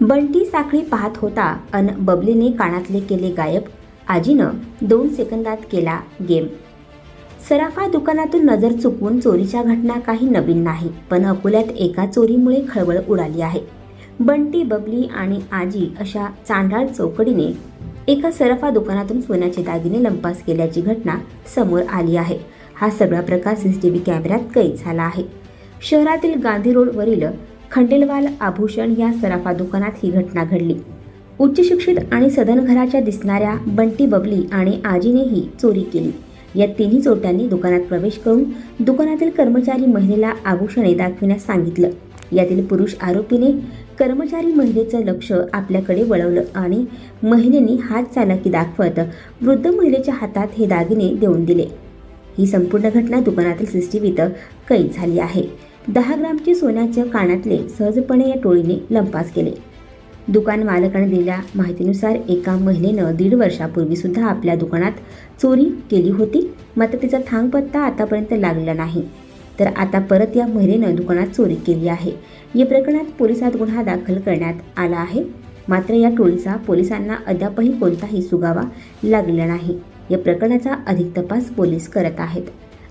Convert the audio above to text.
बंटी साखळी पाहत होता अन बबलीने कानातले केले गायब. आजीनं दोन सेकंदात केला गेम. सराफा दुकानातून नजर चुकवून चोरीच्या घटना काही नवीन नाही पण अकोल्यात एका चोरीमुळे खळबळ उडाली आहे. बंटी बबली आणि आजी अशा चांडाळ चौकडीने एका सराफा दुकानातून सोन्याचे दागिने लंपास केल्याची घटना समोर आली आहे. हा सगळा प्रकार सीसीटीव्ही कॅमेऱ्यात कैद झाला आहे. शहरातील गांधी रोडवरील खंडेलवाल आभूषण या सराफा दुकानात ही घटना घडली. उच्च शिक्षित आणि सदन घराच्या दिसणाऱ्या बंटी बबली आणि आजीनेही चोरी केली. या तिन्ही चोरट्यांनी दुकानात प्रवेश करून दुकानातील कर्मचारी महिलेला आभूषणे दाखविण्यास सांगितलं. यातील पुरुष आरोपीने कर्मचारी महिलेचं लक्ष आपल्याकडे वळवलं आणि महिलेने हात चालाकी दाखवत वृद्ध महिलेच्या हातात हे दागिने देऊन दिले. ही संपूर्ण घटना दुकानातील सीसीटीव्हीत कैद झाली आहे. दहा ग्रामचे सोन्याच्या कानातले सहजपणे या टोळीने लंपास केले. दुकान मालकाने दिलेल्या माहितीनुसार एका महिलेनं दीड वर्षापूर्वी सुद्धा आपल्या दुकानात चोरी केली होती. मात्र तिचा थांगपत्ता आतापर्यंत लागला नाही. तर आता परत या महिलेनं दुकानात चोरी केली आहे. या प्रकरणात पोलिसात गुन्हा दाखल करण्यात आला आहे. मात्र या टोळीचा पोलिसांना अद्यापही कोणताही सुगावा लागला नाही. या प्रकरणाचा अधिक तपास पोलीस करत आहेत.